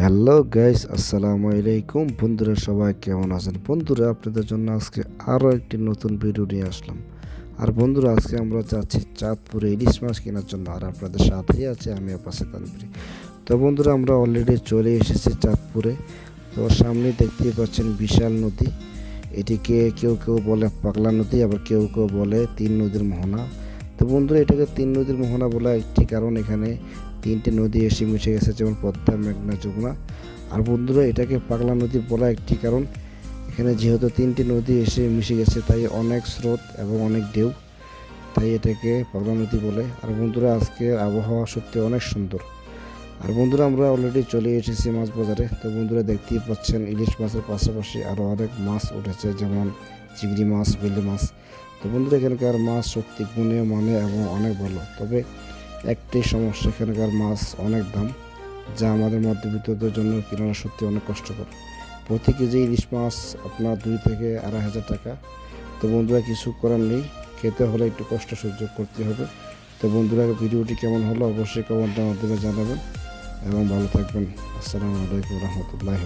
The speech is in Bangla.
হ্যালো গাইস, আসসালামু আলাইকুম। বন্ধুরা সবাই কেমন আছেন? বন্ধুরা, আপনাদের জন্য আজকে আরও একটি নতুন ভিডিও নিয়ে আসলাম। আর বন্ধুরা, আজকে আমরা যাচ্ছি চাঁদপুরে ইলিশ মাছ কেনার জন্য। আর আপনাদের সাথেই আছে আমি আপাসে তানপুরি তো বন্ধুরা, আমরা অলরেডি চলে এসেছি চাঁদপুরে। তো সামনে দেখতেই পাচ্ছেন বিশাল নদী। এটিকে কেউ কেউ বলে পাগলা নদী, আবার কেউ কেউ বলে তিন নদীর মোহনা। তো বন্ধুরা, এটাকে তিন নদীর মোহনা বলা একটি কারণ এখানে তিনটে নদী এসে মিশে গেছে, যেমন পদ্মা, মেঘনা, যমুনা। আর বন্ধুরা, এটাকে পাগলা নদী বলা একটি কারণ এখানে যেহেতু তিনটি নদী এসে মিশে গেছে, তাই অনেক স্রোত এবং অনেক ঢেউ, তাই এটাকে পাগলা নদী বলে। আর বন্ধুরা, আজকের আবহাওয়া সত্যি অনেক সুন্দর। আর বন্ধুরা, আমরা অলরেডি চলে এসেছি মাছ বাজারে। তো বন্ধুরা, দেখতেই পাচ্ছেন, ইলিশ মাছের পাশাপাশি আরও অনেক মাছ উঠেছে, যেমন চিংড়ি মাছ, বেলে মাছ। তো বন্ধুরা, এখানকার মাছ সত্যি গুণে মানে এবং অনেক ভালো। তবে একটি সমস্যা, এখানকার মাছ অনেক দাম, যা আমাদের মধ্যবিত্তদের জন্য কেনানো সত্যি অনেক কষ্টকর। প্রতি কেজি ইলিশ মাছ আপনার দুই থেকে আড়াই হাজার টাকা, তো বন্ধুরা কিছু করার নেই, খেতে হলে একটু কষ্ট সহ্য করতে হবে। তো বন্ধুরা, ভিডিওটি কেমন হলো অবশ্যই কমেন্টের মাধ্যমে জানাবেন, এবং ভালো থাকবেন। আসসালামু আলাইকুম রহমতুল্লাহ